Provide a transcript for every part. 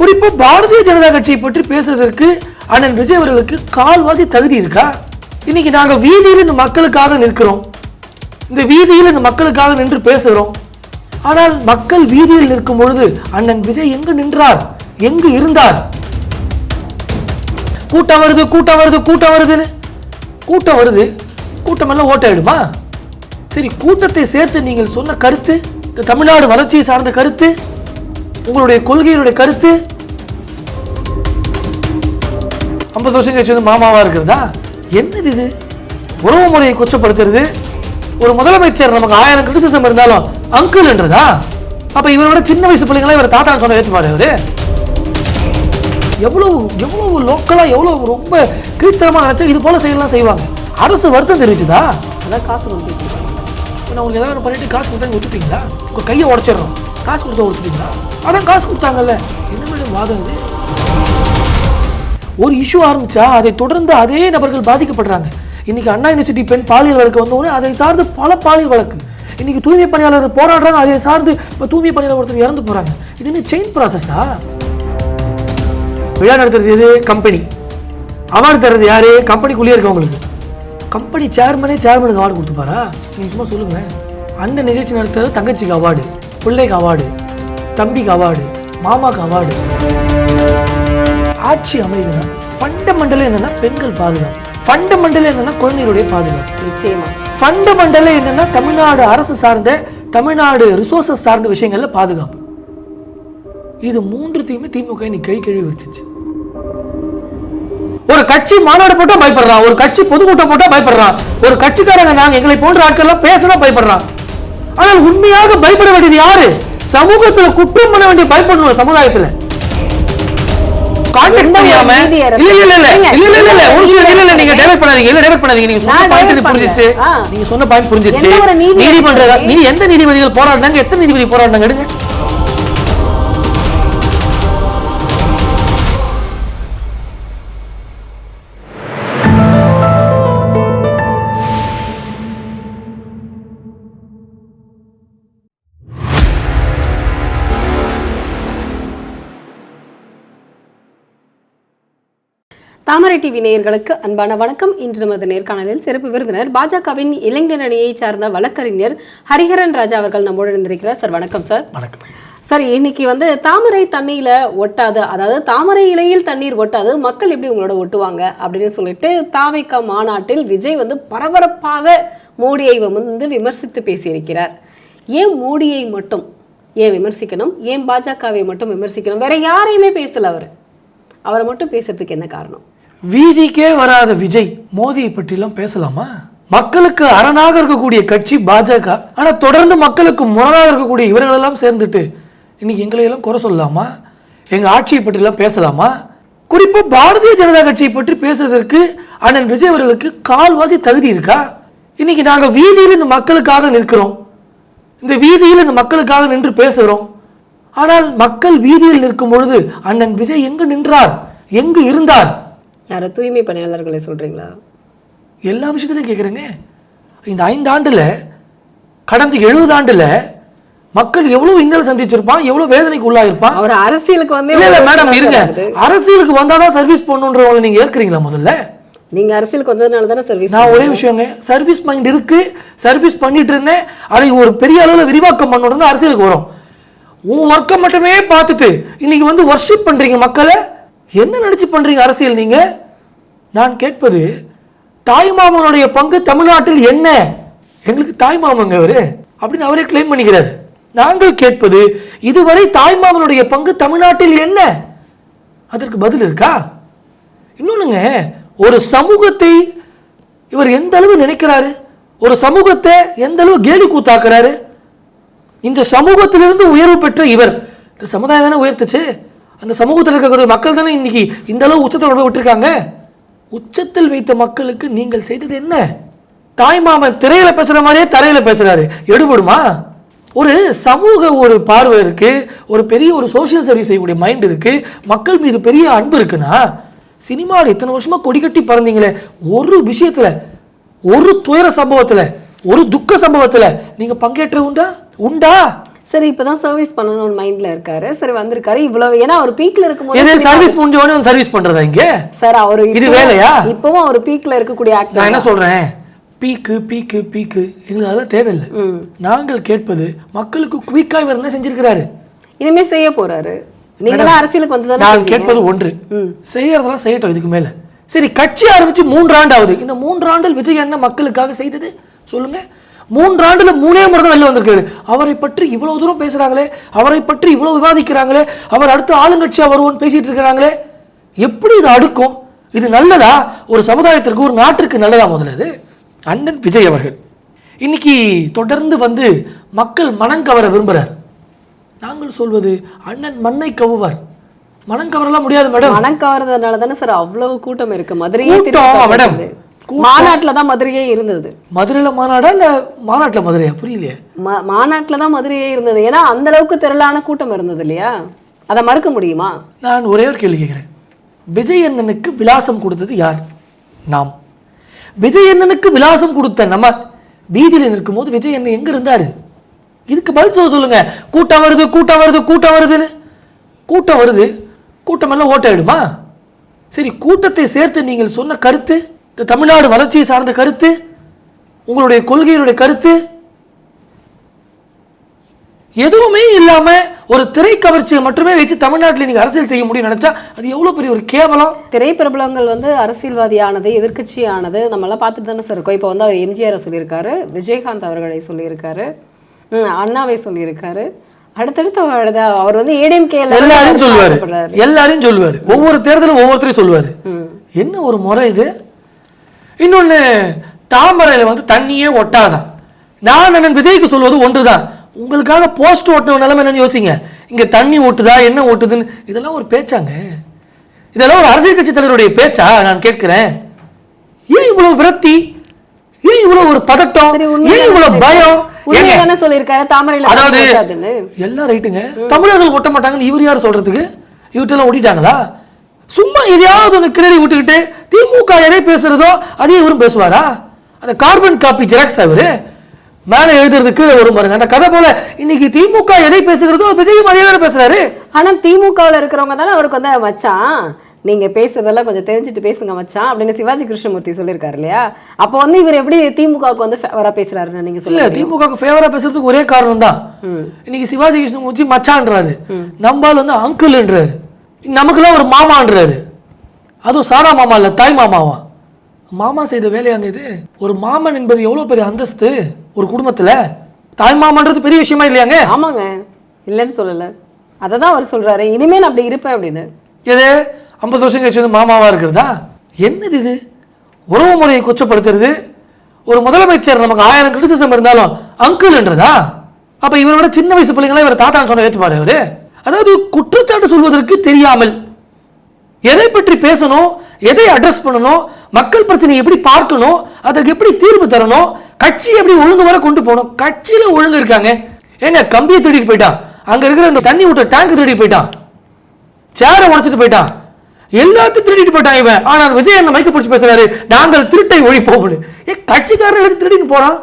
குறிப்பாக பாரதிய ஜனதா கட்சியை பற்றி பேசுவதற்கு அண்ணன் விஜய் அவர்களுக்கு கால்வாசி தகுதி இருக்கா? இன்னைக்கு நாங்க வீதியில் இந்த மக்களுக்காக நிற்கிறோம். இந்த வீதியில் இந்த மக்களுக்காக நின்று பேசுகிறோம். ஆனால் மக்கள் வீதியில் நிற்கும் பொழுது அண்ணன் விஜய் எங்கு நின்றார்? எங்கு இருந்தார்? கூட்டம் வருது கூட்டம் வருது கூட்டம் வருதுன்னு. கூட்டம் வருது. கூட்டம் எல்லாம் ஓட்டாயிடுமா சரி கூட்டத்தை சேர்த்து நீங்கள் சொன்ன கருத்து இந்த தமிழ்நாடு வளர்ச்சியை சார்ந்த கருத்து உங்களுடைய கொள்கையினுடைய கருத்து? ஐம்பது வருஷம் கழிச்சு வந்து மாமாவா இருக்கிறதா? என்னது இது? உறவு முறையை கொச்சப்படுத்துறது? ஒரு முதலமைச்சர் நமக்கு ஆயிரம் கிரிட்டிசிசம் இருந்தாலும் அங்கிள்ன்றதா அப்ப இவரோட சின்ன வயசு பிள்ளைங்களா இவர் தாத்தான்னு சொன்ன ஏற்றுப்பாரு அவரு? எவ்வளவு எவ்வளவு லோக்கலா எவ்வளவு ரொம்ப கீழ்த்தரமா நினைச்சா இது போல செய்யலாம் செய்வாங்க. அரசு வருத்தம் தெரிவிச்சுதா? அதான் காசு வந்து நான் உங்களுக்கு ஏதாவது பண்ணிட்டு காசு கொடுத்தா ஒத்துப்பீங்களா? உங்கள் கையை உடச்சிடுறோம் காசு கொடுத்தா ஒத்துப்பீங்களா? அதான் காசு கொடுத்தாங்கல்ல. என்ன மேடம் வாதம் இது? ஒரு இஷ்யூ ஆரம்பித்தா அதை தொடர்ந்து அதே நபர்கள் பாதிக்கப்படுறாங்க. இன்னைக்கு அண்ணா யூனிவர்சிட்டி பெண் பாலியல் வழக்கு வந்த அதை சார்ந்து பல பாலியல் வழக்கு. இன்றைக்கி தூய்மை பணியாளர் போராடுறாங்க அதை சார்ந்து இப்போ தூய்மை பணியாளர் ஒருத்தர் இறந்து போகிறாங்க இது என்ன செயின் ப்ராசஸா விழா நடத்துறது எது? கம்பெனி அவார்டு தர்றது யாரு? கம்பெனிக்குள்ளேயே இருக்கவங்களுக்கு. கம்பெனி சேர்மனே சேர்மனுக்கு அவார்டு கொடுத்துப்பாரா? நீங்க சும்மா சொல்லுங்க அண்ணன் நிகழ்ச்சி நடத்துறது தங்கச்சிக்கு அவார்டு பிள்ளைக்கு அவார்டு தம்பிக்கு அவார்டு மாமாக்கு அவார்டு ஆட்சி அமைதுன்னா ஃபண்டமெண்டல் என்னன்னா பெண்கள் பாதுகாப்பு. ஃபண்டமெண்டல் என்னன்னா குழந்தைகளுடைய பாதுகாப்பு. நிச்சயமா. ஃபண்டமெண்டல் என்னன்னா தமிழ்நாடு அரசு சார்ந்த தமிழ்நாடு ரிசோர்சஸ் சார்ந்த விஷயங்கள்ல பாதுகாப்பு. இது மூன்றுத்தையுமே திமுக இன்னைக்கு கை கழுவி வச்சுச்சு. ஒரு கட்சி மாநாடு போட்டா பயப்படுறான். ஒரு கட்சி பொதுக்கூட்டம் போட்டா பயப்படுறான். ஒரு கட்சிக்காரங்க நாங்க எங்களை போன்ற ஆட்கள் எல்லாம் பேசினா பயப்படுறான். ஆனால் உண்மையாக பயப்பட வேண்டியது யாரு? சமூகத்துல குற்றம் பண்ண வேண்டிய பயப்படணும் சமுதாயத்துல. கான்டெக்ட் தெரியாம? இல்ல இல்ல இல்ல. ஏங்க, இல்ல இல்ல இல்ல. இல்ல ஒரு நிமிஷம் இல்ல இல்ல நீங்க டைவர்ட் பண்ணாதீங்க. இல்ல டைவர்ட் பண்ணாதீங்க. நீங்க சொன்ன பாயிண்ட் புரிஞ்சிச்சு. நீங்க சொன்ன பாயிண்ட் புரிஞ்சிச்சு நீதிமன்ற? நீ எந்த நீதிபதிகள் போராடினாங்க? எத்தனை நீதிபதி போராடினாங்க? எடுங்க. தாமரை டிவி நேயர்களுக்கு அன்பான வணக்கம். இன்று நமது நேர்காணலில் சிறப்பு விருந்தினர் பாஜகவின் இளைஞர் அணியை சார்ந்த வழக்கறிஞர் ஹரிஹரன் ராஜா அவர்கள் நம்மோடு இருந்திருக்கிறார் சார் வணக்கம் சார். வணக்கம். சார் இன்னைக்கு வந்து தாமரை தண்ணியில ஒட்டாது அதாவது தாமரை இலையில் தண்ணீர் ஒட்டாது மக்கள் எப்படி உங்களோட ஒட்டுவாங்க அப்படின்னு சொல்லிட்டு தாவைக்கா மாநாட்டில் விஜய் வந்து பரபரப்பாக மோடியை வந்து விமர்சித்து பேசியிருக்கிறார். ஏன் மோடியை மட்டும்? ஏன் விமர்சிக்கணும்? ஏன் பாஜகவை மட்டும் விமர்சிக்கணும்? வேற யாரையுமே பேசல அவர். அவரை மட்டும் பேசுறதுக்கு என்ன காரணம்? வீதிக்கே வராத விஜய் மோதியை பற்றிலாம் பேசலாமா? மக்களுக்கு அரணாக இருக்கக்கூடிய கட்சி பாஜக ஆனா தொடர்ந்து மக்களுக்கு முரணாக இருக்கக்கூடிய இவர்களெல்லாம் சேர்ந்துட்டு இன்னைக்கு எங்களை எல்லாம் குறை சொல்லலாமா? எங்க ஆட்சியை பற்றிலாம் பேசலாமா? குறிப்பா பாரதிய ஜனதா கட்சியை பற்றி பேசுவதற்கு அண்ணன் விஜய் அவர்களுக்கு கால்வாசி தகுதி இருக்கா? இன்னைக்கு நாங்க வீதியில் இந்த மக்களுக்காக நிற்கிறோம். இந்த வீதியில் இந்த மக்களுக்காக நின்று பேசுகிறோம். ஆனால் மக்கள் வீதியில் நிற்கும் பொழுது அண்ணன் விஜய் எங்கு நின்றார்? எங்கு இருந்தார்? யார தூய்மை பணியாளர்களை சொல்றீங்களா? எல்லா விஷயத்திலையும் கேட்குறேங்க இந்த ஐந்து ஆண்டுல கடந்த எழுபது ஆண்டுல மக்கள் எவ்வளவு இன்னல் சந்திச்சிருப்பான் எவ்வளவு வேதனைக்கு உள்ளாயிருப்பான்? அவர் அரசியலுக்கு வந்து இல்ல இல்ல மேடம் இருங்க. அரசியலுக்கு வந்தாதான் சர்வீஸ் பண்ணுன்றவங்களை நீங்க ஏற்கிறீங்களா முதல்ல? நீங்க அரசியலுக்கு வந்ததுனால தானே சர்வீஸ் நான் ஒரே விஷயங்க சர்வீஸ் மைண்ட் இருக்கு சர்வீஸ் பண்ணிட்டு இருந்தேன் அதை ஒரு பெரிய அளவுல விரிவாக்கம் பண்ணணும் அரசியலுக்கு வரும். உன் ஒர்க்கை மட்டுமே பார்த்துட்டு இன்னைக்கு வந்து வர்ஷிப் பண்றீங்க மக்களை என்ன நினச்சி பண்ணுறீங்க அரசியல் நீங்கள் நான் கேட்பது தாய்மாமனுடைய பங்கு தமிழ்நாட்டில் என்ன? எங்களுக்கு தாய்மாமங்க அவர் அப்படின்னு அவரே கிளைம் பண்ணிக்கிறார். நாங்கள் கேட்பது இதுவரை தாய்மாமனுடைய பங்கு தமிழ்நாட்டில் என்ன? அதற்கு பதில் இருக்கா? இன்னொன்னுங்க ஒரு சமூகத்தை இவர் எந்த அளவு நினைக்கிறாரு? ஒரு சமூகத்தை எந்த அளவு கேலி கூத்தாக்குறாரு? இந்த சமூகத்திலிருந்து உயர்வு பெற்ற இவர் இந்த சமுதாயம் தானே உயர்த்துச்சு? அந்த சமூகத்தில் இருக்கக்கூடிய மக்கள் தானே இன்னைக்கு இந்த அளவு உச்சத்தில் கொண்டு போய் விட்டுருக்காங்க? உச்சத்தில் வைத்த மக்களுக்கு நீங்கள் செய்தது என்ன? தாய் மாமன் திரையில பேசுற மாதிரியே தரையில பேசுறாரு. எடுபடுமா? ஒரு சமூக ஒரு பார்வை இருக்கு ஒரு பெரிய ஒரு சோஷியல் சர்வீஸ் செய்யக்கூடிய மைண்ட் இருக்கு மக்கள் மீது பெரிய அன்பு இருக்குன்னா சினிமாவில் இத்தனை வருஷமா கொடி கட்டி பறந்தீங்களே ஒரு விஷயத்துல ஒரு துயர சம்பவத்துல ஒரு துக்க சம்பவத்துல நீங்க பங்கேற்ற உண்டா? உண்டா? சரி இப்பதான் சர்வீஸ் பண்ணணும்னு மைண்ட்ல இருக்காரு. சரி வந்திருக்காரு. இவ்வளவு ஏன்னா அவர் பீக்ல இருக்கும்போது சர்வீஸ் முடிஞ்ச உடனே சர்வீஸ் பண்றதா இங்க? சார் அவரு இது வேலையா? இப்பவும் அவர் பீக்ல இருக்கக்கூடிய நான் ஆக்டர் என்ன சொல்றேன்? பீக்கு பீக்கு பீக்கு எங்களுக்கு அதெல்லாம் தேவையில்லை. நாங்கள் கேட்பது மக்களுக்கு குயிக்காக என்ன செஞ்சிருக்கிறாரு? இனிமே செய்ய போறாரு. நீங்க தான் அரசியலுக்கு வந்து நான் கேட்பது ஒன்று. செய்யறதெல்லாம் செய்யட்டும் இதுக்கு மேல. சரி கட்சி ஆரம்பிச்சு மூன்றாண்டு ஆகுது இந்த மூன்றாண்டில் விஜய் என்ன மக்களுக்காக செய்தது? சொல்லுங்க. மூன்றாண்டுல மூணே முறை தான் வெளில வந்திருக்காரு. அவரை பற்றி இவ்வளவு தூரம் பேசுறாங்களே? அவரை பற்றி இவ்வளவு விவாதிக்கிறாங்களே? அவர் அடுத்து ஆளுங்கட்சியா வருவோம்னு பேசிட்டு இருக்கிறாங்களே? எப்படி இது அடுக்கும்? இது நல்லதா? ஒரு சமுதாயத்திற்கு ஒரு நாட்டிற்கு நல்லதா முதல்ல இது? அண்ணன் விஜய் அவர்கள். இன்னைக்கு தொடர்ந்து வந்து மக்கள் மனம் கவர விரும்புறார். நாங்கள் சொல்வது அண்ணன் மண்ணை கவுவார். மனம் கவரலாம் முடியாது மேடம். மனம் கவர்றதுனால தானே சார் அவ்வளவு கூட்டம் இருக்கு. மதுரையே மேடம். மாநாட்டுல தான் மதுரையே இருந்தது. மதுரையில மாநாடா இல்ல மாநாட்டுல மதுரையா? புரியலையே. மா- மாநாட்டுல தான் மதுரையே இருந்தது. ஏன்னா அந்த அளவுக்கு திரளான கூட்டம் இருந்தது இல்லையா? அதை மறுக்க முடியுமா? நான் ஒரே ஒரு கேள்வி கேட்கிறேன். விஜய் அண்ணனுக்கு விலாசம் கொடுத்தது யார்? நாம். விஜய் அண்ணனுக்கு விலாசம் கொடுத்த நம்ம வீதியில் நிற்கும்போது விஜய் அண்ணன் எங்க இருந்தாரு? இதுக்கு பதில் சொல்ல சொல்லுங்க. கூட்டம் வருது கூட்டம் வருது கூட்டம் வருதுன்னு. கூட்டம் வருது கூட்டம் எல்லாம் ஓட்டாயிடுமா சரி கூட்டத்தை சேர்த்து நீங்கள் சொன்ன கருத்து? தமிழ்நாடு வளர்ச்சியை சார்ந்த கருத்து உங்களுடைய கொள்கையினுடைய கருத்து எதுவுமே இல்லாம ஒரு திரை கவர்ச்சியை மட்டுமே வச்சு தமிழ்நாட்டில் நீங்க அரசியல் செய்ய முடியும் நினைச்சா அது எவ்வளவு பெரிய ஒரு கேவலம்? திரைப்பிரபலங்கள் வந்து அரசியல்வாதி ஆனது எதிர்க்கட்சி ஆனது நம்ம எல்லாம் பார்த்துட்டு தானே சார் இருக்கோம். இப்போ வந்து அவர் எம்ஜிஆரை சொல்லியிருக்காரு விஜயகாந்த் அவர்களை சொல்லியிருக்காரு அண்ணாவை சொல்லியிருக்காரு. அடுத்தடுத்து அவர் வந்து ஏடிஎம்கே எல்லாரையும் சொல்லுவாரு. எல்லாரையும் சொல்லுவாரு. ஒவ்வொரு தேர்தலும் ஒவ்வொருத்தரையும் சொல்லுவாரு. என்ன ஒரு முறை இது? இன்னொன்னு தாமரையில வந்து தண்ணியே ஒட்டாதான் நான் அண்ணன் விஜய்க்கு சொல்வது ஒன்றுதான் உங்களுக்காக போஸ்ட் ஓட்டின நிலைமை என்னன்னு யோசிங்க. இங்க தண்ணி ஓட்டுதா? என்ன ஓட்டுதுன்னு? இதெல்லாம் ஒரு பேச்சாங்க. இதெல்லாம் ஒரு அரசியல் கட்சி தலைவருடைய பேச்சா? நான் கேட்கிறேன். ஏன் இவ்வளவு விரக்தி? ஏன் இவ்வளவு ஒரு பதட்டம்? ஏன் இவ்வளவு பயம்? தானே அதாவது. எல்லாம் ரைட்டுங்க. தமிழர்கள் ஒட்ட மாட்டாங்கன்னு இவர் யார் சொல்றதுக்கு? இவர்கிட்ட ஓட்டிட்டாங்களா? சும்மா எதையாவது ஒன்று கிளறி விட்டுக்கிட்டு திமுக எதை பேசுறதோ அதே இவரும் பேசுவாரா? அந்த கார்பன் காப்பி ஜெராக்ஸ் இவரு? மேலே எழுதுறதுக்கு ஒரு பாருங்க. அந்த கதை போல இன்னைக்கு திமுக எதை பேசுகிறதோ விஜயும் அதே தானே பேசுறாரு? ஆனா திமுகவுல இருக்கிறவங்க தானே அவருக்கு வந்து மச்சான் நீங்க பேசுறதெல்லாம் கொஞ்சம் தெரிஞ்சுட்டு பேசுங்க மச்சான் அப்படின்னு சிவாஜி கிருஷ்ணமூர்த்தி சொல்லியிருக்காரு இல்லையா? அப்போ வந்து இவர் எப்படி திமுகவுக்கு வந்து ஃபேவரா பேசுறாருன்னு நீங்க சொல்லுங்க. திமுக ஃபேவரா பேசுறதுக்கு ஒரே காரணம் தான் இன்னைக்கு சிவாஜி கிருஷ்ணமூர்த்தி மச்சான்றாரு. நம்பால் வந்து அங்கிள்ன்றாரு நமக்கெல்லாம் ஒரு மாமான்றாரு. அதுவும் சாரா மாமா இல்ல தாய் மாமாவா? மாமா செய்த வேலையாங்க இது? ஒரு மாமன் என்பது எவ்வளவு பெரிய அந்தஸ்து ஒரு குடும்பத்துல? தாய் மாமான்றது பெரிய விஷயமா இல்லையாங்க? ஆமாங்க. இல்லைன்னு சொல்லல. அதை தான் அவர் சொல்றாரு. இனிமே நான் அப்படி இருப்பேன் அப்படின்னு. எது? ஐம்பது வருஷம் கழிச்சு வந்து மாமாவா இருக்கிறதா? என்னது இது? உறவு முறையை கொச்சப்படுத்துறது? ஒரு முதலமைச்சர் நமக்கு ஆயிரம் கிரிட்டிசிசம் இருந்தாலும் அங்கிள்ன்றதா அப்ப இவரோட சின்ன வயசு பிள்ளைங்களா இவர் தாத்தான்னு சொன்ன ஏற்றுப்பாரு அவரு? அதாவது குற்றச்சாட்டு சொல்வதற்கு தெரியாமல் எதை பற்றி பேசணும் எதை அட்ரஸ் பண்ணணும் மக்கள் பிரச்சனையை எப்படி பார்க்கணும் அதற்கு எப்படி தீர்வு தரணும் கட்சி எப்படி ஒழுங்கு வர கொண்டு போகணும் கட்சியில ஒழுங்கு இருக்காங்க. ஏங்க கம்பியை திருடிட்டு போயிட்டான் அங்க இருக்கிற அந்த தண்ணி விட்ட டேங்க் திருடிட்டு போயிட்டான் சேரை உடச்சிட்டு போயிட்டான் எல்லாத்தையும் திருடிட்டு போயிட்டான் இவன். ஆனால் விஜய் என்ன மைக்க பிடிச்சி பேசுறாரு. நாங்கள் திருட்டை ஒழிப்போம் ஏன் கட்சிக்காரன் எல்லாத்தையும் திருடிட்டு போறான்?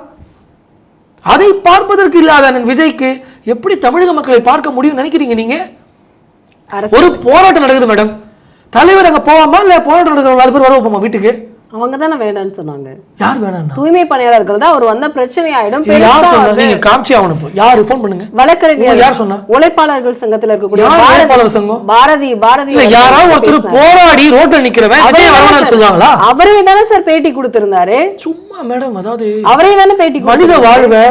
அதை பார்ப்பதற்கு இல்லாத விஜய்க்கு எப்படி தமிழக மக்களை பார்க்க முடியும் நினைக்கிறீங்க நீங்க? ஒரு போராட்டம் நடக்குது மேடம். தலைவர் அங்க போவாமா இல்ல போராட்டம் நடக்கிற நாலு பேர் வர வைப்போமா வீட்டுக்கு? அவங்க தானே வேண்டாம்னு சொன்னாங்க. யார் வேணாம்னா? தூய்மை பணியாளர்கள் தான் அவர் வந்த பிரச்சனை ஆயிடும் யார் சொன்னா? நீங்க காமிச்சி ஆகணும் யாரு? ஃபோன் பண்ணுங்க. வழக்கறிஞர் யார் சொன்னா? உழைப்பாளர்கள் சங்கத்துல இருக்கக்கூடிய உழைப்பாளர் சங்கம்? பாரதி பாரதி இல்ல யாராவது ஒருத்தர். போராடி ரோட்ல நிக்கிறவன் வரவேணாம்னு சார்- சொல்லுவாங்களா? அவரே தானே சார் பேட்டி கொடுத்திருந்தாரு. சும்மா மேடம் அதாவது அவரே தானே பேட்டி மனித. வாழ்வை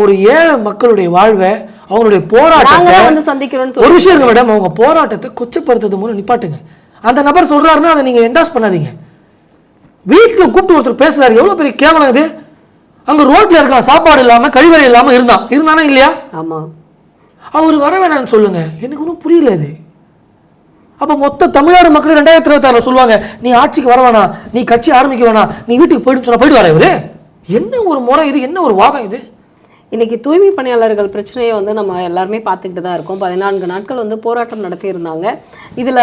ஒரு ஏழை மக்களுடைய வாழ்வை அவங்களுடைய போராட்டத்தை தான் வந்து சந்திக்கிறோம்னு ஒரு விஷயம் மேடம் அவங்க போராட்டத்தை கொச்சப்படுத்துறது மூலம் நிப்பாட்டுங்க. அந்த நபர் சொல்றாருன்னா அதை நீங்க என்டாஸ் பண்ணாதீங்க. வீட்டுல கூப்பிட்டு ஒருத்தர் பேசுறாரு எவ்வளவு பெரிய கேவலம் இது? அங்க ரோட்ல இருக்கான் சாப்பாடு இல்லாம கழிவறை இல்லாம இருந்தான். இருந்தானா இல்லையா? ஆமா. அவர் வர வேணாம்னு சொல்லுங்க. எனக்கு ஒன்றும் புரியல இது. அப்ப மொத்த தமிழ்நாடு மக்கள் ரெண்டாயிரத்தி இருபத்தாறுல சொல்லுவாங்க நீ ஆட்சிக்கு வர வேணாம் நீ கட்சி ஆரம்பிக்க வேணாம் நீ வீட்டுக்கு போயிட்டு சொன்னா போயிட்டு வர இவரு? என்ன ஒரு முறை இது? என்ன ஒரு வாதம் இது? இன்றைக்கி தூய்மை பணியாளர்கள் பிரச்சனையை வந்து நம்ம எல்லாருமே பார்த்துக்கிட்டு தான் இருக்கோம். பதினான்கு நாட்கள் வந்து போராட்டம் நடத்தியிருந்தாங்க. இதில்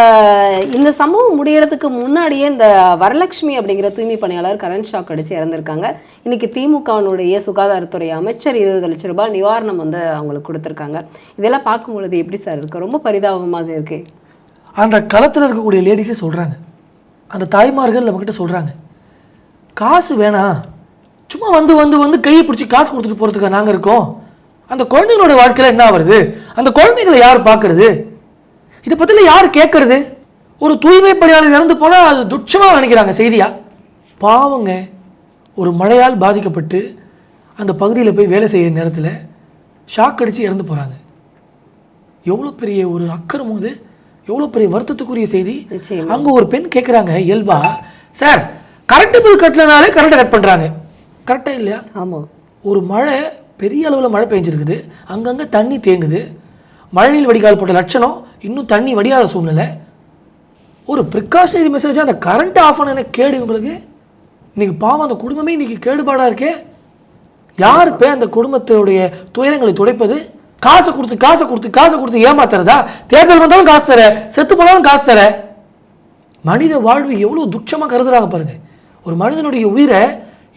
இந்த சம்பவம் முடியறதுக்கு முன்னாடியே இந்த வரலட்சுமி அப்படிங்கிற தூய்மை பணியாளர் கரண்ட் ஷாக் அடித்து இறந்துருக்காங்க. இன்றைக்கி திமுகவினுடைய சுகாதாரத்துறை அமைச்சர் இருபது லட்சம் ரூபாய் நிவாரணம் வந்து அவங்களுக்கு கொடுத்துருக்காங்க. இதெல்லாம் பார்க்கும் பொழுது எப்படி சார் இருக்கு? ரொம்ப பரிதாபமாக இருக்கு. அந்த களத்தில் இருக்கக்கூடிய லேடிஸே சொல்கிறாங்க அந்த தாய்மார்கள் நம்மக்கிட்ட சொல்கிறாங்க காசு வேணாம். சும்மா வந்து வந்து வந்து கையை பிடிச்சி காசு கொடுத்துட்டு போகிறதுக்கு நாங்கள் இருக்கோம்? அந்த குழந்தைங்களோட வாழ்க்கையில் என்ன வருது அந்த குழந்தைங்களை யார் பார்க்கறது? இதை பற்றில யார் கேட்கறது? ஒரு தூய்மை பணியாளர் இறந்து போனால் அது துட்சமாக நினைக்கிறாங்க செய்தியா? பாவங்க. ஒரு மழையால் பாதிக்கப்பட்டு அந்த பகுதியில் போய் வேலை செய்கிற நேரத்தில் ஷாக் அடித்து இறந்து போகிறாங்க எவ்வளோ பெரிய ஒரு அக்கறம் அது எவ்வளோ பெரிய வருத்தத்துக்குரிய செய்தி. அங்கே ஒரு பெண் கேட்குறாங்க இயல்பா சார் கரண்ட் பில் கட்டலனாலே கரண்ட்டை கட் பண்ணுறாங்க கரெக்டாக இல்லையா? ஆமாம் ஒரு மழை பெரிய அளவில் மழை பெஞ்சிருக்குது. அங்கங்கே தண்ணி தேங்குது. மழைநீர் வடிகால் போட்ட லட்சணம் இன்னும் தண்ணி வடியாத சூழ்நிலை. ஒரு ப்ரிகாஷனரி மெசேஜ் அந்த கரண்ட் ஆஃப் ஆன கேடு உங்களுக்கு? இன்னைக்கு பாவம் அந்த குடும்பமே இன்னைக்கு கேடுபாடாக இருக்கே. யார் போய் அந்த குடும்பத்துடைய துயரங்களை துடைப்பது? காசை கொடுத்து காசை கொடுத்து காசை கொடுத்து ஏமாத்துறதா? தேர்தல் வந்தாலும் காசு தர செத்து போனாலும் காசு தர மனித வாழ்வு எவ்வளோ துச்சமாக கருதுறாங்க பாருங்க. ஒரு மனிதனுடைய உயிரை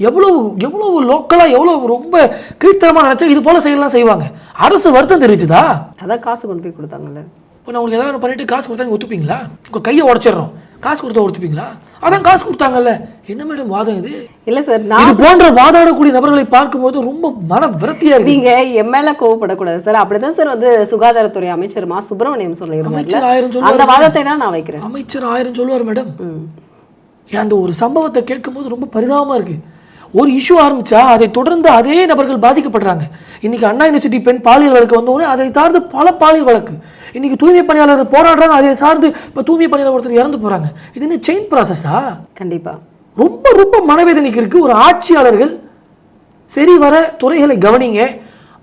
எவ்வளவு எவ்வளவு லோக்கலாக எவ்வளோ ரொம்ப கீழ்த்தரமாக நினச்சா இது போல செய்யலாம் செய்வாங்க. அரசு வருத்தம் தெரிவிச்சுதா? அதான் காசு கொண்டு போய் கொடுத்தாங்கல்ல. இப்போ நான் உங்களுக்கு ஏதாவது பண்ணிட்டு காசு கொடுத்தா நீங்கள் ஒத்துப்பீங்களா? உங்கள் கையை உடச்சிடுறோம். காசு கொடுத்தா ஒத்துப்பீங்களா? அதான் காசு கொடுத்தாங்கல்ல. என்ன மேடம் வாதம் இது? இல்லை சார் நான் இது போன்ற வாதாடக்கூடிய நபர்களை பார்க்கும்போது ரொம்ப மன விரக்தியா இருக்கு. நீங்க என் மேல கோவப்படக்கூடாது சார் அப்படிதான் சார் வந்து சுகாதாரத்துறை அமைச்சர் மா சுப்பிரமணியம் சொல்லியிருந்தாங்க. அந்த வாதத்தை தான் நான் வைக்கிறேன். அமைச்சர் ஆயிரம் சொல்லுவார் மேடம் அந்த ஒரு சம்பவத்தை கேட்கும்போது ரொம்ப பரிதாபமா இருக்கு. ஒரு இஷ்யூ ஆரம்பிச்சா அதை தொடர்ந்து அதே நபர்கள் பாதிக்கப்படுறாங்க. இன்னைக்கு அண்ணா யூனிவர்சிட்டி பெண் பாலியல் வழக்கு வந்தோடனே அதை சார்ந்து பல பாலியல் வழக்கு. இன்னைக்கு தூய்மை பணியாளர் போராடுறாங்க அதை சார்ந்து இப்போ தூய்மை பணியாளர் ஒருத்தர் இறந்து போறாங்க. இது என்ன செயின் ப்ராசஸா கண்டிப்பா. ரொம்ப ரொம்ப மனவேதனைக்கு இருக்கு ஒரு ஆட்சியாளர்கள் சரி வர துறைகளை கவனிங்க.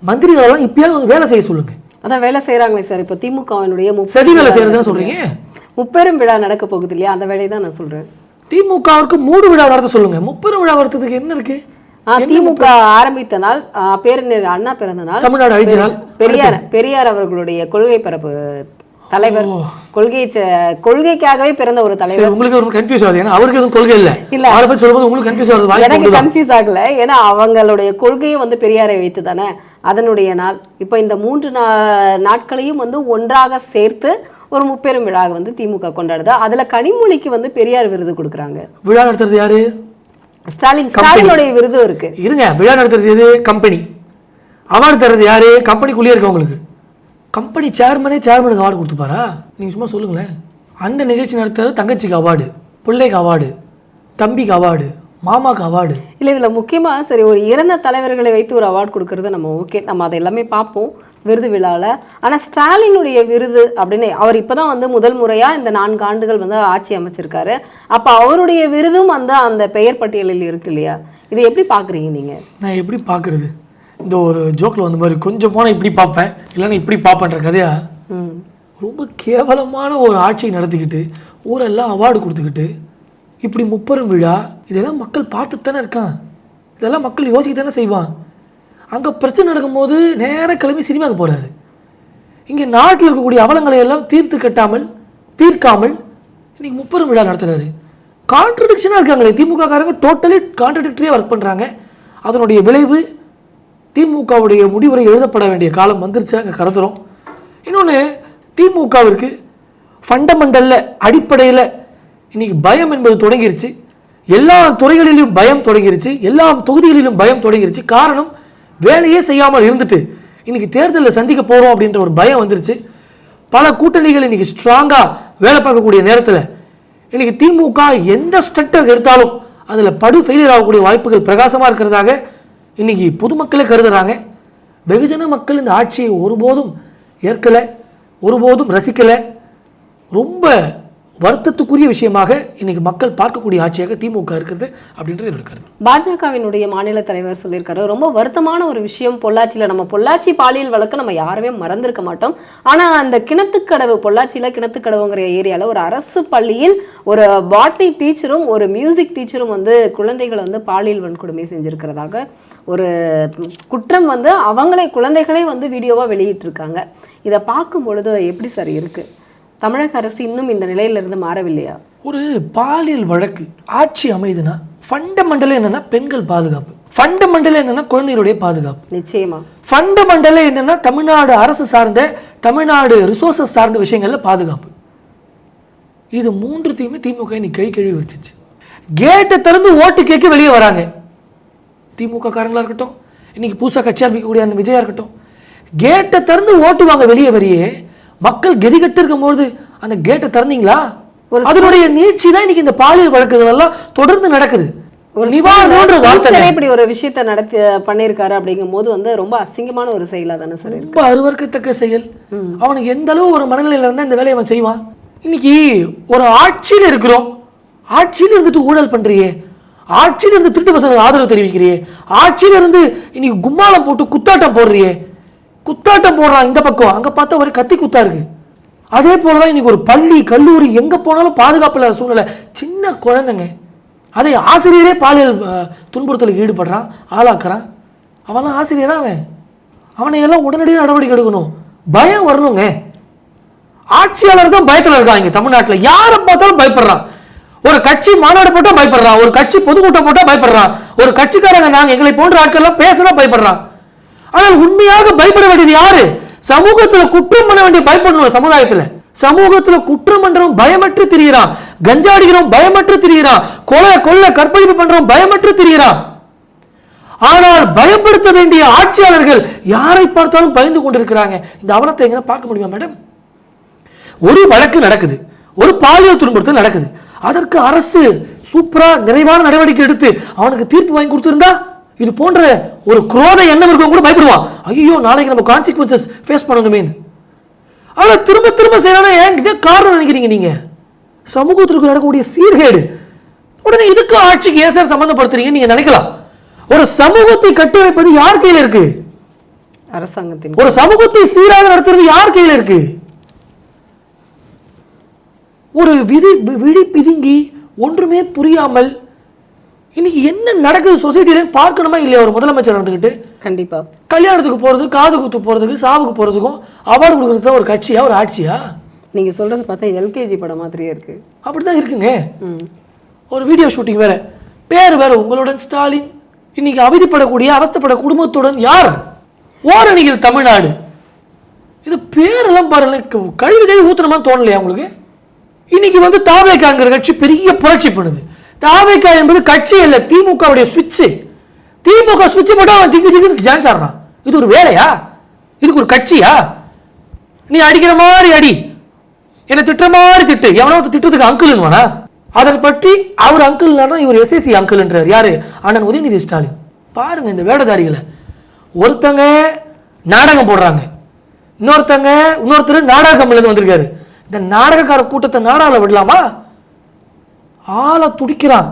மந்திரிகளெல்லாம் இப்பயாவது வேலை செய்ய சொல்லுங்க. அதான் வேலை செய்யறாங்களே சார். இப்போ திமுகவினுடைய சரி வேலை செய்யறதுன்னு சொல்றீங்க? முப்பெரும் விழா நடக்க போகுது இல்லையா? அந்த வேலையை தான் நான் சொல்றேன். திமுகவிற்கு மூடு விழா நடத்த சொல்லுங்க. முப்பெரும் விழா நடத்துறதுக்கு என்ன இருக்கு? திமுக ஆரம்பித்த நாள் பேரறிஞர் அண்ணா பிறந்த நாள். தமிழ்நாடு பெரியார் பெரியார் அவர்களுடைய கொள்கை பரப்பு தலைவர். கொள்கை கொள்கைக்காகவே பிறந்த ஒரு தலைவர். உங்களுக்கு ஒரு கன்ஃபியூஸ் ஆகுது. ஏன்னா அவருக்கு எதுவும் கொள்கை இல்ல. இல்ல. அவரை பத்தி சொல்லும்போது உங்களுக்கு கன்ஃபியூஸ் ஆகுது. எனக்கு. கன்ஃபியூஸ் ஆகல. ஏன்னா அவங்களுடைய கொள்கையை வந்து பெரியாரை வைத்து தானே அதனுடைய நாள். இப்போ இந்த மூன்று நாட்களையும் வந்து ஒன்றாக சேர்த்து ஒரு முப்பெரும் விழா வந்து திமுக கொண்டாடுது. அதுல கனிமொழிக்கு வந்து பெரியார் விருது கொடுக்குறாங்க. விழா நடத்துறது யாரு? ஸ்டாலின். ஸ்டாலினுடைய விருதும் இருக்கு. இருங்க விழா நடத்துறது எது? கம்பெனி. அவார்டு தர்றது யாரு? கம்பெனிக்குள்ளேயே இருக்கவங்களுக்கு கம்பெனி சேர்மனே சேர்மனுக்கு அவார்டு கொடுத்துப்பாரா? நீங்க சும்மா சொல்லுங்களேன். அந்த நிகழ்ச்சி நடத்துறது தங்கச்சிக்கு அவார்டு பிள்ளைக்கு அவார்டு தம்பிக்கு அவார்டு. மாமாக்கு அவார்டு இல்ல இதுல முக்கியமா சரி ஒரு இறந்த தலைவர்களை வைத்து ஒரு அவார்டு கொடுக்கறது நம்ம ஓகே நம்ம அதை எல்லாமே பார்ப்போம் விருது விழாவில் ஆனா ஸ்டாலினுடைய விருது அப்படின்னு அவர் இப்பதான் வந்து முதல் முறையா இந்த நான்கு ஆண்டுகள் வந்து ஆட்சி அமைச்சிருக்காரு. அப்ப அவருடைய விருதும் அந்த அந்த பெயர் பட்டியலில் இருக்கு இல்லையா? இதை எப்படி பாக்குறீங்க நீங்க? நான் எப்படி பார்க்கறது? இந்த ஒரு ஜோக்கில் வந்த மாதிரி கொஞ்சம் போனால் இப்படி பார்ப்பேன் இல்லைன்னா இப்படி பார்ப்பேன்ற கதையா? ம். ரொம்ப கேவலமான ஒரு ஆட்சியை நடத்திக்கிட்டு ஊரெல்லாம் அவார்டு கொடுத்துக்கிட்டு இப்படி முப்பெரும் விழா இதெல்லாம் மக்கள் பார்த்துத்தானே இருக்கான். இதெல்லாம் மக்கள் யோசிக்க தானே செய்வான். அங்கே பிரச்சனை நடக்கும்போது நேராக கிளம்பி சினிமாவுக்கு போகிறாரு இங்கே நாட்டில் இருக்கக்கூடிய அவலங்களை எல்லாம் தீர்த்து கட்டாமல் தீர்க்காமல் இன்னைக்கு முப்பெரும் விழா நடத்துகிறாரு கான்ட்ரடிக்ஷனாக இருக்காங்களே திமுக காரங்க டோட்டலி கான்ட்ரடிக்டரியாக ஒர்க் பண்ணுறாங்க அதனுடைய விளைவு திமுகவுடைய முடிவுரை எழுதப்பட வேண்டிய காலம் வந்துருச்சு அங்கே கருதுறோம். இன்னொன்று திமுகவிற்கு ஃபண்டமெண்டலில் அடிப்படையில் இன்னைக்கு பயம் என்பது தொடங்கிருச்சு. எல்லா துறைகளிலும் பயம் தொடங்கிருச்சு. எல்லா தொகுதிகளிலும் பயம் தொடங்கிருச்சு. காரணம் வேலையே செய்யாமல் இருந்துட்டு இன்னைக்கு தேர்தலில் சந்திக்க போகிறோம் அப்படின்ற ஒரு பயம் வந்துருச்சு. பல கூட்டணிகள் இன்றைக்கி ஸ்ட்ராங்காக வேலை பார்க்கக்கூடிய நேரத்தில் இன்றைக்கி திமுக எந்த ஸ்டெட்டை எடுத்தாலும் அதில் படு ஃபெயிலியர் ஆகக்கூடிய வாய்ப்புகள் பிரகாசமாக இருக்கிறதாக இன்றைக்கி பொதுமக்களே கருதுகிறாங்க வெகுஜன மக்கள் இந்த ஆட்சியை ஒருபோதும் ஏற்கலை ஒருபோதும் ரசிக்கலை. ரொம்ப வருத்தத்துக்குரிய விஷயமாக இன்னைக்கு மக்கள் பார்க்கக்கூடிய ஆட்சியாக திமுக இருக்கிறது அப்படின்றது என்னோட கருத்து. பாஜகவினுடைய மாநில தலைவர் சொல்லியிருக்காரு. ரொம்ப வருத்தமான ஒரு விஷயம் பொள்ளாச்சியில். நம்ம பொள்ளாச்சி பாலியல் வழக்கு நம்ம யாருமே மறந்திருக்க மாட்டோம். ஆனால் அந்த கிணத்துக்கடவு பொள்ளாச்சியில் கிணத்துக்கடவுங்கிற ஏரியாவில் ஒரு அரசு பள்ளியில் ஒரு பாட்னி டீச்சரும் ஒரு மியூசிக் டீச்சரும் வந்து குழந்தைகளை வந்து பாலியல் வன்கொடுமை செஞ்சிருக்கிறதாக ஒரு குற்றம் வந்து அவங்களே குழந்தைகளே வந்து வீடியோவாக வெளியிட்டிருக்காங்க. இதை பார்க்கும் பொழுது எப்படி சார் இருக்குது தமிழக அரசு இன்னும் இந்த நிலையில இருந்து மாறவில்லையா? ஒரு பாலியல் வழக்கு ஆட்சி அமையுதுன்னா ஃபண்டமெண்டல் என்னன்னா பெண்கள் பாதுகாப்பு. ஃபண்டமெண்டல் என்னன்னா குழந்தைகளுடைய பாதுகாப்பு. நிச்சயமா. ஃபண்டமெண்டல் என்னன்னா தமிழ்நாடு அரசு சார்ந்த தமிழ்நாடு ரிசோர்சஸ் சார்ந்த விஷயங்கள்ல பாதுகாப்பு. இது மூன்றுத்தையுமே திமுக இன்னைக்கு கை கழுவி வச்சுச்சு கேட்டை திறந்து ஓட்டு கேட்க வெளியே வராங்க. திமுக காரங்களா இருக்கட்டும் இன்னைக்கு புதுசா கட்சி ஆரம்பிக்கக்கூடிய அந்த விஜயா இருக்கட்டும். கேட்டை திறந்து ஓட்டு வாங்க வெளியே வரியே மக்கள் கெதிகட்டு இருக்கும்போது அந்த கேட்டை திறந்தீங்களா? அதனுடைய நீட்சி தான் இன்னைக்கு இந்த பாலியல் வழக்குகள் எல்லாம் தொடர்ந்து நடக்குது. ஒரு இப்படி ஒரு விஷயத்த நடத்தி பண்ணியிருக்காரு அப்படிங்கும் போது வந்து ரொம்ப அசிங்கமான ஒரு செயலா தானே சார் ரொம்ப அருவருக்கத்தக்க செயல். அவனுக்கு எந்த அளவு ஒரு மனநிலையில இருந்தா இந்த வேலையை அவன் செய்வான்? இன்னைக்கு ஒரு ஆட்சியில் இருக்கிறோம். ஆட்சியில் இருந்துட்டு ஊழல் பண்றியே. ஆட்சியில் இருந்து திருட்டு பசங்க ஆதரவு தெரிவிக்கிறியே. ஆட்சியில இருந்து இன்னைக்கு கும்மாளம் போட்டு குத்தாட்டம் போடுறியே. குத்தாட்டம் போடுறான் இந்த பக்கம். அங்கே பார்த்தா ஒரு கத்தி குத்தா இருக்கு. அதே போலதான் இன்னைக்கு ஒரு பள்ளி கல்லூரி எங்கே போனாலும் பாதுகாப்பு இல்லாத சூழ்நிலை. சின்ன குழந்தைங்க அதை ஆசிரியரே பாலியல் துன்புறுத்தலுக்கு ஈடுபடுறான் ஆளாக்குறான். அவன்லாம் ஆசிரியரா அவன்? அவனை எல்லாம் உடனடியாக நடவடிக்கை எடுக்கணும். பயம் வரணுங்க. ஆட்சியாளர் தான் பயத்தில் இருக்காங்க தமிழ்நாட்டில். யாரை பார்த்தாலும் பயப்படுறான். ஒரு கட்சி மாநாடு போட்டால் பயப்படுறான். ஒரு கட்சி பொதுக்கூட்டம் போட்டால் பயப்படுறான். ஒரு கட்சிக்காரங்க நாங்கள் எங்களை போன்ற ஆட்கள்லாம் பேசினா பயப்படுறான். ஆனால் உண்மையாக பயப்பட வேண்டியது யாரு? சமூகத்துல குற்றம் பண்ண வேண்டிய பயப்படணும் சமுதாயத்துல. சமூகத்துல குற்றம் பண்றவன் பயமற்று திரியிறான் கஞ்சா அடிக்கிறவன் பயமற்று திரியிறான் கொலை கொள்ளை கற்பழிப்பு பண்றவன் பயமற்று திரியிறான் ஆனால் பயப்படுத்த வேண்டிய ஆட்சியாளர்கள் யாரை பார்த்தாலும் பயந்து கொண்டிருக்கிறாங்க? இந்த அவலத்தை எங்க பார்க்க முடியுமா மேடம்? ஒரு வழக்கு நடக்குது. ஒரு பாலியல் துன்புறுத்தல் நடக்குது. அதற்கு அரசு சூப்பரா நிறைவான நடவடிக்கை எடுத்து அவனுக்கு தீர்ப்பு வாங்கி கொடுத்திருந்தா இது போன்ற ஒரு குரோத எண்ணம் இருக்கவங்க கூட பயப்படுவான். ஐயோ நாளைக்கு நம்ம கான்சிக்வன்சஸ் ஃபேஸ் பண்ணணுமேன்னு. ஆனா திரும்ப திரும்ப ஏன் இதை காரணம் நினைக்கிறீங்க நீங்க? சமூகத்திற்கு நடக்கக்கூடிய சீர்கேடு. உடனே இதுக்கு ஆட்சிக்கு ஏன் சார் சம்பந்தப்படுத்துறீங்க நீங்க நினைக்கலாம். ஒரு சமூகத்தை கட்டி வைப்பது யார் கையில இருக்கு? அரசாங்கத்தின் ஒரு சமூகத்தை சீராக நடத்துறது யார் கையில இருக்கு? ஒரு விதி விழி பிதுங்கி ஒன்றுமே புரியாமல் இன்னைக்கு என்ன நடக்குது சொசைட்டில பார்க்கணுமா இல்லையா? ஒரு முதலமைச்சர் நடந்துக்கிட்டு கண்டிப்பா. கல்யாணத்துக்கு போறது காது குத்து போறதுக்கு சாவுக்கு போறதுக்கும் அவார்டு கொடுக்கறது தான் ஒரு கட்சியா ஒரு ஆட்சியா? நீங்க சொல்றது பார்த்தா எல்கேஜி படம் மாதிரியே இருக்கு. அப்படிதான் இருக்குங்க. ஒரு வீடியோ ஷூட்டிங் வேற. பேர் வேற உங்களுடன் ஸ்டாலின். இன்னைக்கு அவதிப்படக்கூடிய அவஸ்தைப்பட குடும்பத்துடன் யார்? ஓரணிகள் தமிழ்நாடு. இது பேரெல்லாம் பாருங்க க- கழுவி கழுவி ஊத்துறமா தோணலையா உங்களுக்கு? இன்னைக்கு வந்து தாவேக்காங்கிற கட்சி பெரிய புரட்சி பண்ணுது. தாவேக்கா என்பது கட்சி இல்லை திமுகவுடைய சுவிட்சு திமுக சுவிட்ச் போட்டா அவன் திங்கு திங்குன்னு டான்ஸ் ஆடுறான். இது ஒரு வேலையா? இதுக்கு ஒரு கட்சியா? நீ அடிக்கிற மாதிரி அடி. என்னை திட்டுற மாதிரி திட்டு. எவனோ ஒருத்தன் திட்டுறதுக்கு அங்கிள்னுவானா அதை பற்றி அவர் அங்கிள்னா இவர் எஸ்எஸ்சி அங்கிள்ன்றார் யாரு? அண்ணன் உதயநிதி ஸ்டாலின். பாருங்க இந்த வேடதாரிகளை. ஒருத்தங்க நாடகம் போடுறாங்க. இன்னொருத்தங்க இன்னொருத்தர் நாடகம்லேருந்து வந்திருக்காரு. இந்த நாடகக்கார கூட்டத்தை நாடால விடலாமா? ஆளை துடிக்கிறான்.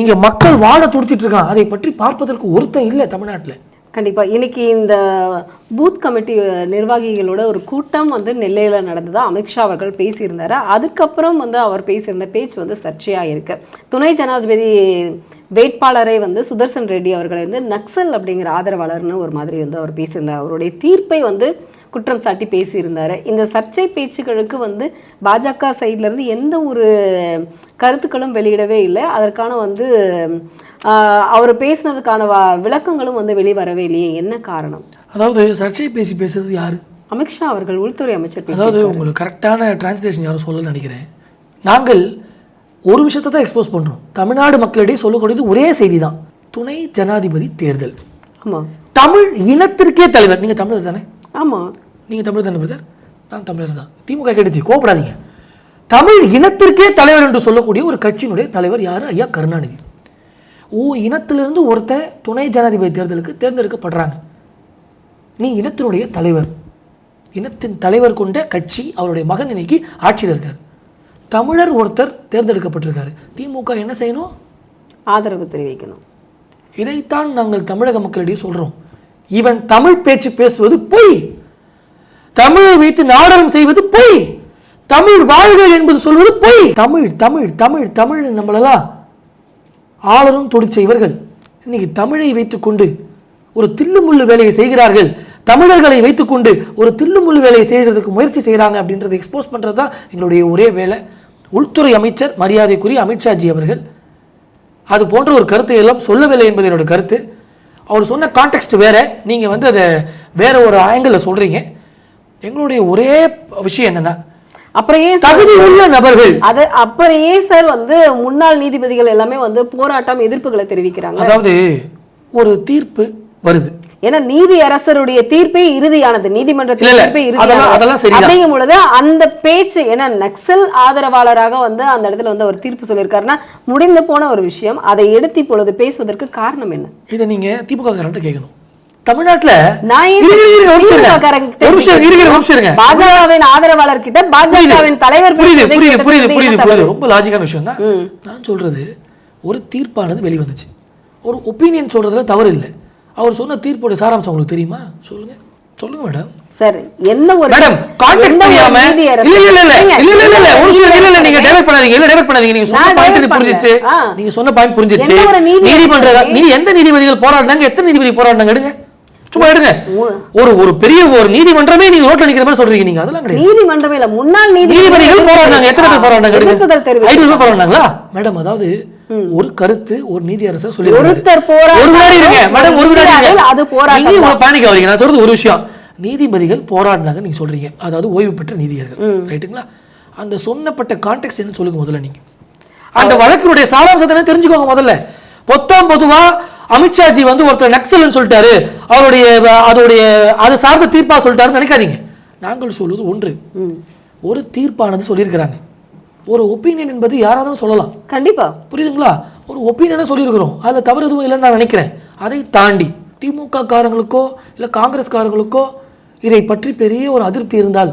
இங்கே மக்கள் வாழ துடிச்சிட்டு இருக்கான் அதை பற்றி பார்ப்பதற்கு ஒருத்தன் இல்லை தமிழ்நாட்டில். கண்டிப்பாக இன்னைக்கு இந்த பூத் கமிட்டி நிர்வாகிகளோட ஒரு கூட்டம் வந்து நெல்லையில் நடந்ததா அமித்ஷா அவர்கள் பேசியிருந்தார். அதுக்கப்புறம் வந்து அவர் பேசியிருந்த பேச்சு வந்து சர்ச்சையாக இருக்கு துணை ஜனாதிபதி வேட்பாளரை வந்து சுதர்சன் ரெட்டி அவர்களை வந்து நக்சல் அப்படிங்கிற ஆதரவாளர்னு ஒரு மாதிரி வந்து அவர் பேசியிருந்தார். அவருடைய தீர்ப்பை வந்து குற்றம் சாட்டி பேசியிருந்தாரு. இந்த சர்ச்சை பேச்சுக்களுக்கு வந்து பாஜக சைட்ல இருந்து எந்த ஒரு கருத்துக்களும் வெளியிடவே இல்லை. அதற்கான வந்து அவர் பேசினதுக்கான விளக்கங்களும் வந்து வெளிவரவே இல்லையே. என்ன காரணம்? அதாவது சர்ச்சை பேசி பேசுறது யாரு? அமித்ஷா அவர்கள் உள்துறை அமைச்சர் அதாவது உங்களுக்கு கரெக்டான டிரான்ஸ்லேஷன் யாரும் சொல்லணும்னு நினைக்கிறேன். நாங்கள் ஒரு விஷயத்தை தான் எக்ஸ்போஸ் பண்ணுறோம் தமிழ்நாடு மக்களிடையே சொல்லக்கூடியது ஒரே செய்தி தான் துணை ஜனாதிபதி தேர்தல். ஆமா. தமிழ் இனத்திற்கே தலைவர். நீங்கள் தமிழர் தானே? ஆமா. நீங்கள் தமிழர் தானே பிரதர் நான் தமிழர் தான். திமுக கேட்டுச்சு கோபப்படாதீங்க தமிழ் இனத்திற்கே தலைவர் என்று சொல்லக்கூடிய ஒரு கட்சியினுடைய தலைவர் யார்? ஐயா கருணாநிதி. ஓ இனத்திலிருந்து ஒருத்தன் துணை ஜனாதிபதி தேர்தலுக்கு தேர்ந்தெடுக்கப்படுறாங்க. நீ இனத்தினுடைய தலைவர். இனத்தின் தலைவர் கொண்ட கட்சி அவருடைய மகன் இன்னைக்கு ஆட்சியில் இருக்கார். தமிழர் ஒருத்தர் தேர்ந்தெடுக்கப்பட்டிருக்காரு. திமுக என்ன செய்யணும்? ஆதரவு தெரிவிக்கணும். இதைத்தான் நாங்கள் தமிழக மக்களிடையே சொல்றோம். இவன் தமிழ் பேச்சு பேசுவது பொய். தமிழை வைத்து நாடகம் செய்வது பொய். தமிழ் வாழ்க என்பது சொல்வது பொய். தமிழ் தமிழ் தமிழ் தமிழ் நம்மளெல்லாம் ஆளரும் துடிச்ச இவர்கள். இன்னைக்கு தமிழை வைத்துக்கொண்டு ஒரு தில்லுமுள்ளு வேலையை செய்கிறார்கள். தமிழர்களை வைத்துக்கொண்டு ஒரு தில்லுமுள்ளு வேலையை செய்கிறதுக்கு முயற்சி செய்கிறாங்க அப்படின்றத எக்ஸ்போஸ் பண்ணுறது தான் எங்களுடைய ஒரே வேலை. உள்துறை அமைச்சர் மரியாதைக்குரிய அமித்ஷாஜி அவர்கள். அது போன்ற ஒரு கருத்தை எல்லாம் சொல்லவில்லை என்பது என்னோட கருத்து. அவர் சொன்ன கான்டெக்ட் வேற. நீங்கள் வந்து அதை வேற ஒரு ஆங்கிளில் சொல்கிறீங்க எங்களுடைய ஒரே விஷயம் என்னன்னா அப்புறம் ஏன் தகுதி உள்ள நபர்கள். அது அப்புறம் ஏன் சார் வந்து முன்னாள் நீதிபதிகள் எல்லாமே வந்து போராட்டம் எதிர்ப்புகளை தெரிவிக்கிறாங்க? அதாவது ஒரு தீர்ப்பு வருது. ஏன்னா நீதி அரசருடைய தீர்ப்பே இறுதியானது. நீதிமன்றத்தின். தீர்ப்பே இறுதியானது. அப்படிங்கும் பொழுது அந்த பேச்சு ஏன்னா நக்சல் ஆதரவாளராக வந்து அந்த இடத்துல வந்து அவர் தீர்ப்பு சொல்லியிருக்காருன்னா முடிந்து போன ஒரு விஷயம். அதை எடுத்து இப்பொழுது பேசுவதற்கு காரணம் என்ன? இதை நீங்க திமுக கேட்கணும். தமிழ்நாட்டுல. பாஜகவின் ஆதரவாளர் கிட்ட பாஜகவின் தலைவர் புரியுது பேசுவதை புரியுது கேட்டது புரியுது வந்து புரியுது என்ன புரியுது. தவறு? ரொம்ப லாஜிக்கான விஷயம் தான் நான் சொல்றது ஒரு தீர்ப்பானது வெளிவந்துச்சு. ஒரு ஒப்பீனியன் சொல்றதுல தவறு இல்லை. அவர் சொன்ன தீர்ப்போட சாராம்சம் உங்களுக்கு தெரியுமா? சொல்லுங்க. சொல்லுங்க மேடம். சார் என்ன ஒரு மேடம் ஒரு தெரியாம இல்ல இல்ல இல்ல இல்ல இல்ல இல்ல ஒரு நிமிஷம் இல்ல இல்ல நீங்க டைவர்ட் பண்ணாதீங்க இல்ல டைவர்ட் பண்ணாதீங்க நீங்க சொன்ன நான் பாயிண்ட் புரிஞ்சிச்சு. நீங்க சொன்ன பாயிண்ட் புரிஞ்சிச்சு. நீதிமன்ற நீ எந்த நீதிபதிகள் போராடினாங்க எத்தனை நீதிபதி போராடினாங்க எடுங்க. சும்மா எடுங்க. ஒரு ஒரு பெரிய ஒரு நீதிமன்றமே நீங்க ரோட்ல நிக்கிற மாதிரி சொல்றீங்க நீங்க அதெல்லாம் கிடையாது. நீதிமன்றமே இல்ல முன்னாள் நீதி நீதிபதிகள் போராடினாங்க எத்தனை பேர் போராடினாங்க எடுங்க. ஐநூறு போராடினாங்களா? மேடம் அதாவது ஒரு கருத்து ஒரு நீதி அரசர் சொல்லி ஒருத்தர் ஒரு வினாடி இருங்க மேடம் ஒரு வினாடி அது போராட்டம் பானிக்க வரீங்க நான் சொல்றது ஒரு விஷயம். நீதிபதிகள் போராடினாங்க நீங்க சொல்றீங்க. அதாவது ஓய்வு பெற்ற நீதியர்கள். ரைட்டுங்களா? அந்த சொன்னப்பட்ட கான்டெக்ட் என்ன சொல்லுங்க முதல்ல நீங்க. அந்த வழக்கினுடைய சாராம்சத்தை தெரிஞ்சுக்கோங்க முதல்ல. பொத்தாம் பொதுவா அமித்ஷாஜி வந்து ஒருத்தர் நக்சல்னு சொல்லிட்டாரு. அவருடைய அதோடைய அது சார்ந்த தீர்ப்பா சொல்லிட்டாருன்னு நினைக்காதீங்க. நாங்கள் சொல்வது ஒன்று. ஒரு தீர்ப்பானது சொல்லியிருக்கிறாங்க. ஒரு ஒப்பீனியன் என்பது யாராவது சொல்லலாம். கண்டிப்பா. புரியுதுங்களா? ஒரு ஒப்பீனியனை சொல்லியிருக்கிறோம். அதில் தவறு எதுவும் இல்லைன்னு நான் நினைக்கிறேன். அதை தாண்டி திமுக காரங்களுக்கோ இல்லை காங்கிரஸ்காரங்களுக்கோ இதை பற்றி பெரிய ஒரு அதிருப்தி இருந்தால்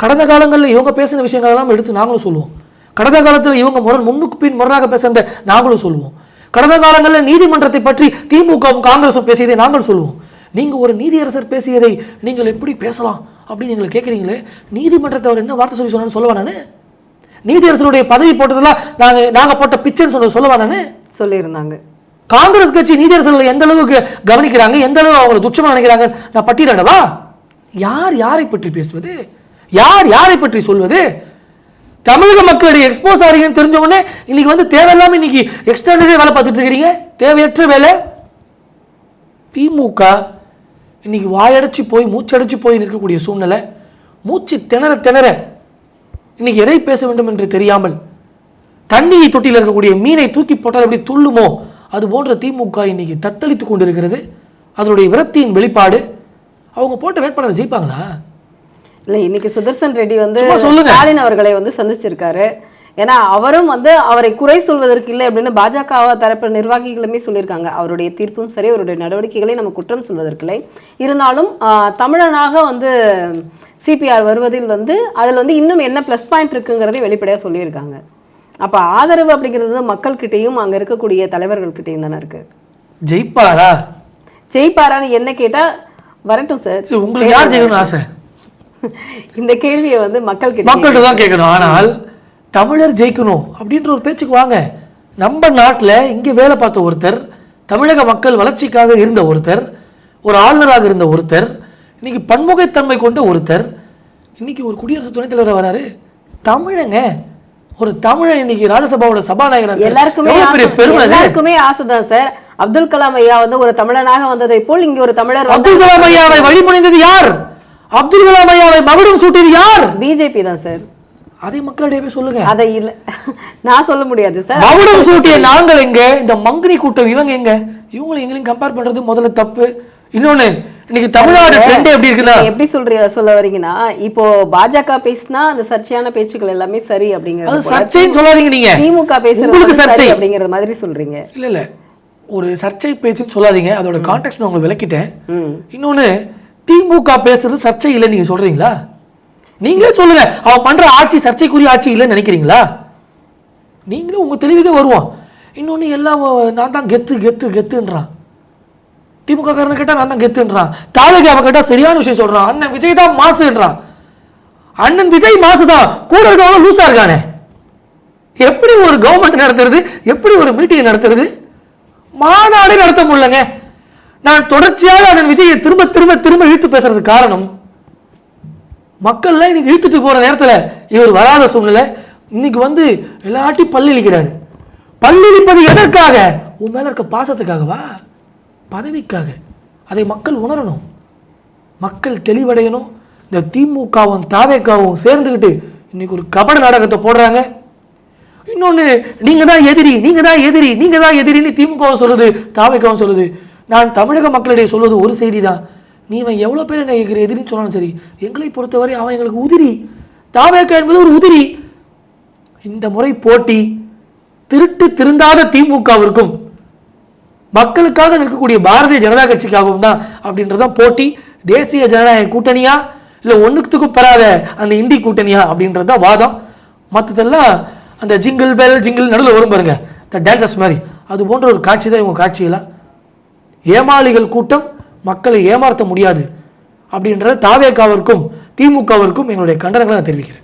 கடந்த காலங்களில் இவங்க பேசின விஷயங்கள் எல்லாம் எடுத்து நாங்களும் சொல்லுவோம். கடந்த காலத்தில் இவங்க முரண் முன்னுக்கு பின் முரணாக பேசுறத நாங்களும் சொல்லுவோம். கடந்த காலங்களில் நீதிமன்றத்தை பற்றி திமுகவும் காங்கிரஸும் பேசியதை நாங்கள் சொல்லுவோம். நீங்கள் ஒரு நீதியரசர் பேசியதை நீங்கள் எப்படி பேசலாம் அப்படின்னு எங்களை கேட்குறீங்களே நீதிமன்றத்தை அவர் என்ன வார்த்தை சொல்லி சொன்னான்னு சொல்லவா நான்? நீதியரசருடைய பதவி போட்டதெல்லாம் நாங்கள் நாங்கள் போட்ட பிச்சைன்னு சொன்னது சொல்லவா நான்? சொல்லியிருந்தாங்க. காங்கிரஸ் கட்சி நீதியரசர்களை எந்த அளவுக்கு கவனிக்கிறாங்க? எந்த அளவு அவங்களை துச்சமா நினைக்கிறாங்க? நான் பட்டியலிடவா? யார் யாரை பற்றி பேசுவது? யார் யாரை பற்றி சொல்வது? தமிழக மக்களுடைய எக்ஸ்போஸ் ஆகிறீங்கன்னு தெரிஞ்ச உடனே இன்னைக்கு வந்து தேவையில்லாம இன்னைக்கு எக்ஸ்டர்னலே வேலை பார்த்துட்டு இருக்கிறீங்க. தேவையற்ற வேலை. திமுக இன்னைக்கு வாயடைச்சு போய் மூச்சடைச்சு போய் நிற்கக்கூடிய சூழ்நிலை. மூச்சு திணற திணற இன்னைக்கு எதை பேச வேண்டும் என்று தெரியாமல் தண்ணியை தொட்டியில் இருக்கக்கூடிய மீனை தூக்கி போட்டால் எப்படி துள்ளுமோ அது போன்ற திமுக இன்னைக்கு தத்தளித்து கொண்டிருக்கிறது. அதனுடைய விரக்தியின் வெளிப்பாடு. அவங்க போட்ட வேட்பாளர் ஜெயிப்பாங்களா? இல்ல இன்னைக்கு சுதர்சன் ரெட்டி வந்து. ஸ்டாலின் அவர்களை வந்து சந்திச்சிருக்காரு. ஏன்னா அவரும் வந்து அவரை குறை சொல்வதற்கு இல்லை அப்படின்னு பாஜக தரப்பு நிர்வாகிகளுமே சொல்லியிருக்காங்க. அவருடைய தீர்ப்பும் சரி அவருடைய நடவடிக்கைகளை நம்ம குற்றம் சொல்வதற்கில்லை இருந்தாலும் தமிழனாக வந்து சிபிஆர் வருவதில் வந்து அதில் வந்து இன்னும் என்ன ப்ளஸ் பாயிண்ட் இருக்குங்கிறதை வெளிப்படையாக சொல்லியிருக்காங்க. அப்போ ஆதரவு அப்படிங்கிறது மக்கள்கிட்டயும் அங்கே இருக்கக்கூடிய தலைவர்கள்கிட்டயும் தானே இருக்கு. ஜெயிப்பாரா? ஜெயிப்பாரான்னு என்ன கேட்டா வரட்டும் சார் உங்களுக்கு யார் ஜெயிக்கணும்னு ஆசை? இந்த கேள்வியை வந்து மக்கள்கிட்ட மக்கள்கிட்ட தான் கேட்கணும். ஆனால் தமிழர் ஜெயிக்கணும் அப்படின்ற ஒரு பேச்சுக்கு வாங்க. நம்ம நாட்டில் இங்கே வேலை பார்த்த ஒருத்தர் தமிழக மக்கள் வளர்ச்சிக்காக இருந்த ஒருத்தர் ஒரு ஆளுநராக இருந்த ஒருத்தர் இன்னைக்கு பன்முகத்தன்மை கொண்ட ஒருத்தர் இன்னைக்கு ஒரு குடியரசு துணைத் தலைவர் வராரு. தமிழங்க ஒரு தமிழன் இன்னைக்கு ராஜ்யசபாவோட சபாநாயகர் எல்லாருக்குமே. எல்லாருக்குமே ஆசைதான் சார். அப்துல் கலாம் ஐயா வந்து ஒரு தமிழனாக வந்ததை போல் இங்க ஒரு தமிழர் அப்துல் கலாம் ஐயாவை வழிமுனைந்தது யார்? அப்துல் கலாம் ஐயாவை மகுடம் சூட்டியது யார்? பிஜேபி தான் சார். அதை மக்களிடையே போய் சொல்லுங்க. அதை இல்ல. நான் சொல்ல முடியாது சார் மகுடம் சூட்டிய நாங்கள் எங்க? இந்த மங்கினி கூட்டம் இவங்க எங்க? இவங்களை எங்களையும் கம்பேர் பண்றது முதல்ல தப்பு. இன்னொன்னு இன்னைக்கு தமிழ்நாடு ட்ரெண்ட் எப்படி இருக்குன்னா? எப்படி சொல்றீங்க சொல்ல வரீங்கன்னா இப்போ பாஜக பேசினா அந்த சர்ச்சையான பேச்சுக்கள் எல்லாமே சரி அப்படிங்கிறது. சர்ச்சைன்னு சொல்லாதீங்க நீங்க. திமுக பேசுறது சர்ச்சை சரி அப்படிங்கிற மாதிரி சொல்றீங்க. இல்ல இல்ல. ஒரு சர்ச்சை பேச்சுன்னு சொல்லாதீங்க. அதோட கான்டெக்ட் நான் உங்களுக்கு விளக்கிட்டேன். இன்னொன்னு திமுக பேசுறது சர்ச்சை இல்லைன்னு நீங்க சொல்றீங்களா? நீங்களே சொல்லுங்க. அவன் பண்ற ஆட்சி சர்ச்சைக்குரிய ஆட்சி இல்லைன்னு நினைக்கிறீங்களா? நீங்களும் உங்க தெளிவுக்கே வருவான். இன்னொன்னு எல்லாம் நான் தான் கெத்து கெத்து கெத்துன்றான் திமுக காரனை கேட்டா நான் தான் கெத்துன்றான் தாவகை அவன் கேட்டா சரியான விஷயம் சொல்றான் அண்ணன் விஜய் தான் மாசுன்றான் அண்ணன் விஜய் மாசு தான் கூட இருக்கவங்க லூசா இருக்கானே. எப்படி ஒரு கவர்மெண்ட் நடத்துறது? எப்படி ஒரு மீட்டிங் நடத்துறது? மாநாடு நடத்த முடியலங்க. நான் தொடர்ச்சியாக அண்ணன் விஜயை திரும்ப திரும்ப திரும்ப இழுத்து பேசுறதுக்கு காரணம் மக்கள்லாம் இன்றைக்கி இழுத்துட்டு போகிற நேரத்தில் இவர் வராத சூழ்நிலை இன்றைக்கி வந்து எல்லாட்டையும் பல்லு பல்லிழிப்பது பல்லு இழிப்பது எதற்காக? உன் மேலே இருக்க பாசத்துக்காகவா? பதவிக்காக. அதை மக்கள் உணரணும். மக்கள் தெளிவடையணும். இந்த திமுகவும் தாவேக்காவும் சேர்ந்துக்கிட்டு இன்றைக்கி ஒரு கபட நாடகத்தை போடுறாங்க. இன்னொன்று நீங்கள் தான் எதிரி நீங்கள் தான் எதிரி நீங்கள் தான் எதிரின்னு திமுகவும் சொல்லுது தாவேக்காவும் சொல்லுது. நான் தமிழக மக்களிடையே சொல்வது ஒரு செய்தி தான் நீ இவன் எவ்வளோ பேர் என்ன எதிரி எதிரின்னு சொன்னாலும் சரி எங்களை பொறுத்தவரை அவன் எங்களுக்கு உதிரி. தாவேக்கா என்பது ஒரு உதிரி. இந்த முறை போட்டி திருட்டு திருந்தாத திமுகவிற்கும் மக்களுக்காக நிற்கக்கூடிய பாரதிய ஜனதா கட்சிக்காகவும் தான் அப்படின்றதான் போட்டி. தேசிய ஜனநாயக கூட்டணியா? இல்லை ஒன்றுத்துக்கும் பெறாத அந்த இந்தி கூட்டணியா? அப்படின்றது தான் வாதம். மற்றதெல்லாம் அந்த ஜிங்கிள் பெல் ஜிங்கிள் நடுவில் வரும் பாருங்க. இந்த டான்சஸ் மாதிரி. அது போன்ற ஒரு காட்சி தான் இவங்க காட்சியெல்லாம் ஏமாளிகள் கூட்டம் மக்களை ஏமாற்ற முடியாது. அப்படின்றத தாவேக்காவிற்கும் திமுகவிற்கும் எங்களுடைய கண்டனங்களை நான் தெரிவிக்கிறேன்.